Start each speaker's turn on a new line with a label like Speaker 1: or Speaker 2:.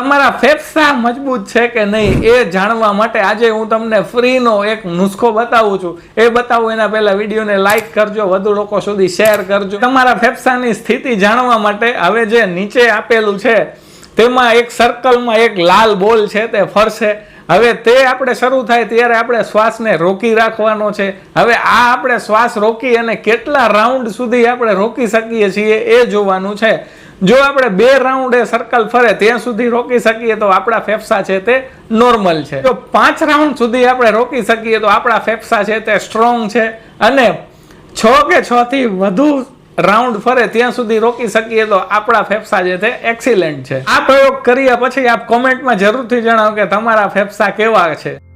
Speaker 1: તમારા ફેફસા મજબૂત છે કે નહીં એ જાણવા માટે આજે હું તમને ફ્રીનો એક નુસ્ખો બતાવું છું. એ બતાવું એના પહેલા વિડીયોને લાઇક કરજો, વધુ લોકો સુધી શેર કરજો. તમારા ફેફસાની સ્થિતિ જાણવા માટે હવે જે નીચે આપેલું છે, તેમાં એક સર્કલમાં એક લાલ બોલ છે, તે ફરશે. હવે તે આપણે શરૂ થાય ત્યારે આપણે શ્વાસને રોકી રાખવાનો છે. હવે આ આપણે શ્વાસ રોકી અને કેટલા રાઉન્ડ સુધી આપણે રોકી શકીએ છીએ એ જોવાનું છે. જો આપણે બે રાઉન્ડ એ સર્કલ ફરે, ત્યાં સુધી રોકી શકીએ તો આપણા ફેફસા છે તે નોર્મલ છે. જો પાંચ રાઉન્ડ સુધી આપણે રોકી શકીએ તો આપણા ફેફસા છે તે સ્ટ્રોંગ છે. અને છ કે છ થી વધુ રાઉન્ડ ફરે, ત્યાં સુધી રોકી શકીએ તો આપણા ફેફસા જે તે એક્સિલન્ટ છે. આ પ્રયોગ કર્યા પછી આપ કોમેન્ટમાં જરૂરથી જણાવો કે તમારા ફેફસા કેવા છે.